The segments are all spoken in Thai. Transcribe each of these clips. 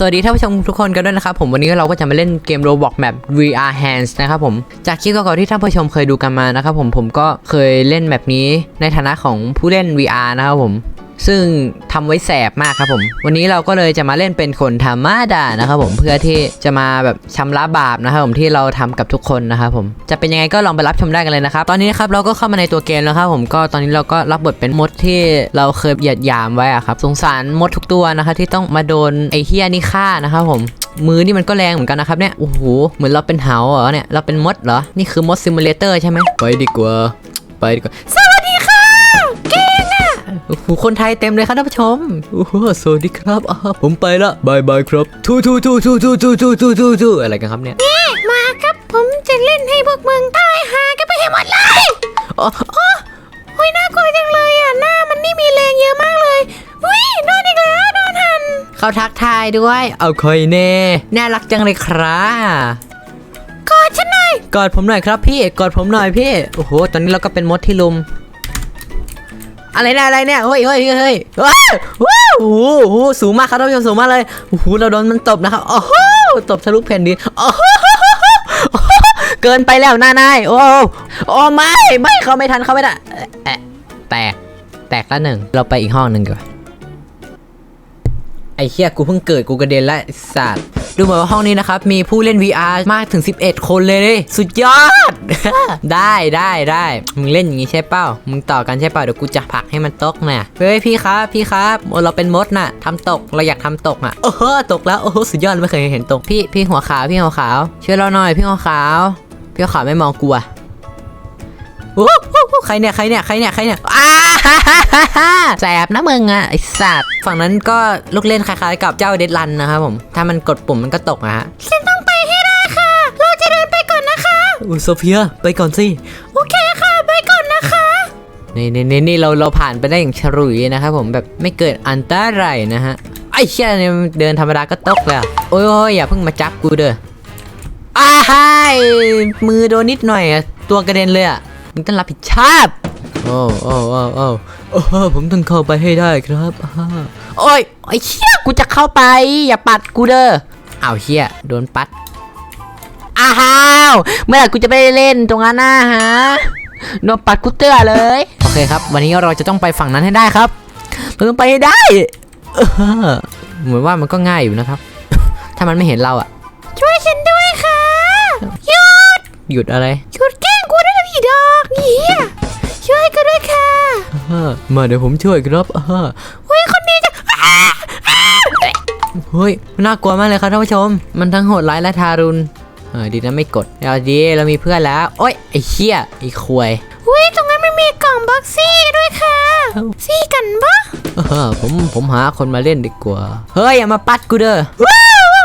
สวัสดีท่านผู้ชมทุกคนกันด้วยนะครับผมวันนี้เราก็จะมาเล่นเกม Roblox Map VR Hands นะครับผมจากคลิปก่อนๆที่ท่านผู้ชมเคยดูกันมานะครับผมผมก็เคยเล่นแบบนี้ในฐานะของผู้เล่น VR นะครับผม ซึ่งทำไว้แสบมากครับผม วันนี้เราก็เลยจะมาเล่นเป็นคนธรรมดานะครับผมเพื่อที่จะมาแบบชำระบาปนะครับผมที่เราทำกับทุกคนนะครับผมจะเป็นยังไงก็ลองไปรับชมได้กันเลยนะครับตอนนี้นะครับเราก็เข้ามาในตัวเกมแล้วครับผมก็ตอนนี้เราก็รับบทเป็นมดที่เราเคยเหยียดยามไว้อะครับสงสารมดทุกตัวนะครับที่ต้องมาโดนไอ้เฮียนี่ฆ่านะครับผมมือนี่มันก็แรงเหมือนกันนะครับเนี่ยโอ้โหเหมือนเราเป็นเหาเหรอเนี่ยเราเป็นมดเหรอนี่คือมดซิมูเลเตอร์ใช่ไหมไปดีกว่าไปดีกว่า โอ้โหคนไทยเต็มเลยครับท่านผู้ชมโอ้โหสวัสดีครับอ่าผมไปละบายบายครับทูทูทูทูทูทูทูทูทูทูอะไรกันครับเนี่ยมาครับผมจะเล่นให้พวกมึงตายหากันไปให้หมดเลยอ๋ออ๋อโอ้ยน่ากลัวจังเลยอะหน้ามันนี่มีแรงเยอะมากเลยอุ้ยโดนอีกแล้วโดนหันเขาทักทายด้วย เอาคอยเน่น่ารักจังเลยครับกอดฉันหน่อยกอดผมหน่อยครับพี่กอดผมหน่อยพี่โอ้โหตอนนี้เราก็เป็นมดที่ลุม อะไรเนี่ยอะไรเนี่ยเฮ้ยเฮ้ยเฮ้ยว้าวว้าวโอ้โหหสูงมากครับท่านผู้ชมสูงมากเลยโอ้โหเราโดนมันตบนะครับโอ้โหตบทะลุแผ่นดินโอ้โหเกินไปแล้วหน้านายโอ้โอ้ไม่ไม่เขาไม่ทันเขาไม่ได้แอะแตกแตกละหนึ่งเราไปอีกห้องหนึ่งก่อน ไอ้เหี้ยกูเพิ่งเกิดกูกระเด็นแล้วไอ้สัตว์ดูเหมือนว่าห้องนี้นะครับ มีผู้เล่น VR มากถึง 11 คนเลยดิสุดยอด ได้ได้ได้มึงเล่นอย่างงี้ใช่เป้ามึงต่อกันใช่เป้าเดี๋ยวกูจะผลักให้มันตกน่ะเฮ้ยพี่ครับพี่ครับเราเป็นมดน่ะทำตกเราอยากทำตกอะโอ้โหตกแล้วโอ้โหสุดยอดไม่เคยเห็นตกพี่พี่หัวขาวพี่หัวขาวช่วยเราหน่อยพี่หัวขาวพี่หัวขาวไม่มองกูอะโอ้โห ใครเนี่ยใครเนี่ยใครเนี่ยใครเนี่ยอ้าฮ่าฮ่าฮ่าฮ่าแสบนะมึงอะไอสัตว์ฝั่งนั้นก็ลูกเล่นคล้ายๆ กับเจ้าเดดลันนะครับผมถ้ามันกดปุ่มมันก็ตกนะฮะฉันต้องไปให้ได้ค่ะ เราจะเดินไปก่อนนะคะอุ้ยโซเฟียไปก่อนสิโอเคค่ะไปก่อนนะคะ นี่นี่นี่นี่เราเราผ่านไปได้อย่างฉลุยนะครับผมแบบไม่เกิดอันตรายนะฮะไอ้เชี่ยเนี่ยเดินธรรมดาก็ตกเลยอะโอ้ยโอ้ยอย่าเพิ่งมาจับกูเด้ออ้ายมือโดนนิดหน่อยอะตัวกระเด็นเลยอะ มึงต้องรับผิดชอบโอ้โอ้โอ้โอ้โอ้ผมต้องเข้าไปให้ได้ครับอ่าโอ้ยไอ้เชี่ยกูจะเข้าไป อย่าปัดกูเด้ออ้าวเชี่ยโดนปัดอ้าวเมื่อไหร่กูจะไปเล่นตรงนั้นนะฮะโดนปัดกุเตอร์เลย โอเคครับ วันนี้เราจะต้องไปฝั่งนั้นให้ได้ครับเราต้องไปให้ได้เออเหมือนว่ามันก็ง่ายอยู่นะครับ ถ้ามันไม่เห็นเราอะช่วยฉันด้วยค่ะหยุดหยุดอะไรหยุดแกล้งกูได้แล้วอีดอกเหี้ยช่วยกูด้วยค่ะเออมาเดี๋ยวผมช่วยครับเออเฮ้ยคนนี้จะอ้าอ้าเฮ้ยน่ากลัวมากเลยครับท่านผู้ชม มันทั้งโหดร้ายและทารุณเออดีนะไม่กดเอาดีเรามีเพื่อนแล้ว โอ๊ยไอ้เชี่ยไอ้ควยเฮ้ยตรงนั้นมันมีกล่องบ็อกซี่ด้วยค่ะซี่กันปะเออผมผมหาคนมาเล่นดีกว่า เฮ้ยอย่ามาปัดกูเด้อ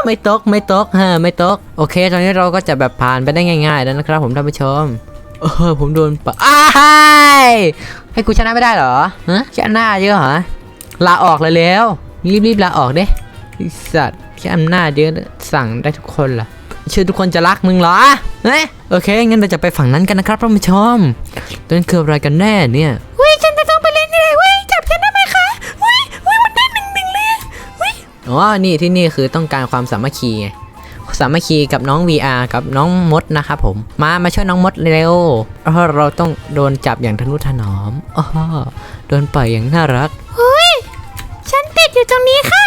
ไม่ตกไม่ตกฮะไม่ตก โอเค ตอนนี้เราก็จะแบบผ่านไปได้ง่ายๆแล้วนะครับผมท่านผู้ชม เออผมโดนปะอ้ายให้กูชนะไม่ได้เหรอฮะชนะเยอะเหรอลาออกเลยแล้วรีบๆลาออกเด้ไอ้สัตว์แค่อำนาจเยอะสั่งได้ทุกคนล่ะเชื่อทุกคนจะรักมึงเหรอเฮ้ยโอเค งั้นเราจะไปฝั่งนั้นกันนะครับท่านผู้ชมตอนนนคืออะไรกันแน่เนี่ยเฮ้ยฉันจะต้องไปเล่นที่ไหนเฮ้ยจับฉันได้ไหมคะเฮ้ยเฮ้ยมันได้หนึ่งหนึ่งเลยเฮ้ยอ๋อ นี่ที่นี่คือต้องการความสามัคคีไงสามัคคีกับน้อง VR กับน้องมดนะครับผม มามาช่วยน้องมดเร็วเพราะเราต้องโดนจับอย่างทนุถนอมอ๋อโดนปล่อยอย่างน่ารักเฮ้ยฉันติดอยู่ตรงนี้ค่ะ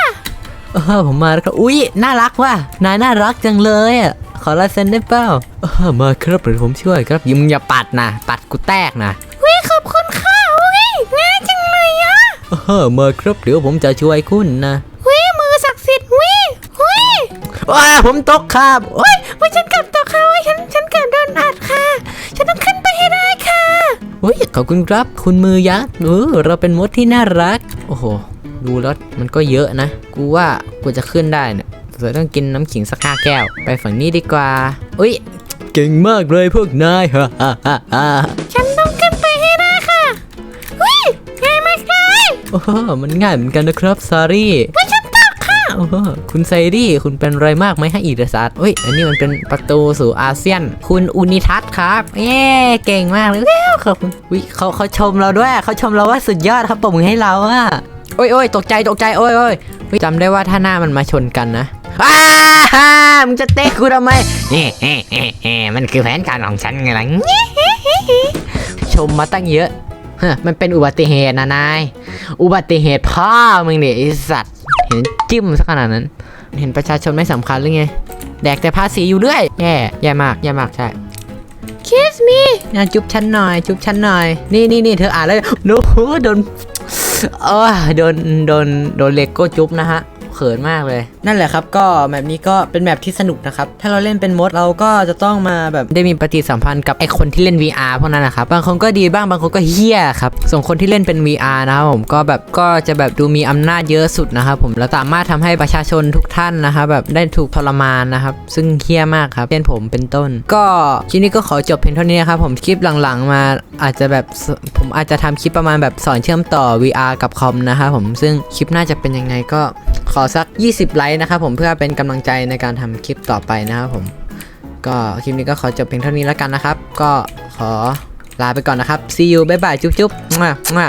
เออผมมาแล้วครับอุ้ยน่ารักว่ะนายน่ารักจังเลยอะขอลายเซ็นได้เปล่าเออมาครับเดี๋ยวผมช่วยครับยิมงอย่าปัดนะปัดกูแตกนะเฮ้ยขอบคุณค่ะเฮ้ยง่ายจังเลยอะเออมาครับเดี๋ยวผมจะช่วยคุณนะ เฮ้ยมือศักดิ์สิทธิ์เฮ้ยเฮ้ย ว้าผมตกครับเฮ้ยเฮ้ยฉันเกือบตกค่ะเฮ้ยฉันฉันเกือบโดนอัดค่ะ ฉันต้องขึ้นไปให้ได้ค่ะเฮ้ยขอบคุณครับคุณมือยักษ์เออเราเป็นมดที่น่ารัก โอ้โห ดูแล้วมันก็เยอะนะ กูว่ากูจะขึ้นได้เนี่ยเสือต้องกินน้ำขิงสักห้าแก้ว ไปฝั่งนี้ดีกว่าอุ้ยเก่งมากเลยพวกนายฮ่าฮ่าฮ่าฮ่าฉันต้องขึ้นไปให้ได้ค่ะเฮ้ยง่ายมากเลยโอ้โหมันง่ายเหมือนกันนะครับซารี่ โอ้คุณไซรี่คุณเป็นไรมากไหมให้อีเดซัสเฮ้ย อันนี้มันเป็นประตูสู่อาเซียน คุณอุนิทัศครับ เย้เก่งมากเลยเอ้าขอบคุณวิเขาเขาชมเราด้วยเขาชมเราว่าสุดยอดครับปรบมือให้เราอะโอ้ยโอ้ยตกใจตกใจโอ้ยโอ้ยจำได้ว่าถ้าหน้ามันมาชนกันนะอ้าฮ่ามึงจะเตะกูทำไมเฮ้เฮ้เฮ้เฮ้มันคือแผนการของฉันไงล่ะชมมาตั้งเยอะเฮ้มันเป็นอุบัติเหตุนะนาย อุบัติเหตุพ่อมึงเนี่ยไอสัตว์ เห็นจิ้มสักขนาดนั้น เห็นประชาชนไม่สำคัญหรือไง แดกแต่ภาษีอยู่เรื่อยแย่แย่มากแย่มากใช่ kiss me งานจุ๊บฉันหน่อย จุ๊บฉันหน่อย นี่นี่นี่เธออ่านแล้วโน้โดนเออโดนโดนโดนเลโก้จุ๊บนะฮะ เขินมากเลย นั่นแหละครับ ก็แบบนี้ก็เป็นแบบที่สนุกนะครับ ถ้าเราเล่นเป็นมดเราก็จะต้องมาแบบได้มีปฏิสัมพันธ์กับไอคนที่เล่น VR พวกนั้นนะครับ บางคนก็ดีบ้างบางคนก็เฮี้ยครับ ส่วนคนที่เล่นเป็น VR นะครับผมก็แบบก็จะแบบดูมีอำนาจเยอะสุดนะครับผมแล้วสามารถทำให้ประชาชนทุกท่านนะครับแบบได้ถูกทรมานนะครับ ซึ่งเฮี้ยมากครับเช่นผมเป็นต้น ก็คลิปนี้ก็ขอจบเพียงเท่านี้นะครับผมคลิปหลังๆ มาอาจจะแบบสผมอาจจะทำคลิปประมาณแบบสอนเชื่อมต่อ VR กับคอมนะครับผมซึ่งคลิปน่าจะเป็นยังไงก็ ขอสัก 20 ไลค์นะครับผมเพื่อเป็นกำลังใจในการทำคลิปต่อไปนะครับผม ก็คลิปนี้ก็ขอจบเพียงเท่านี้แล้วกันนะครับ ก็ขอลาไปก่อนนะครับ see you บ๊ายบายจุ๊บจุ๊บมามา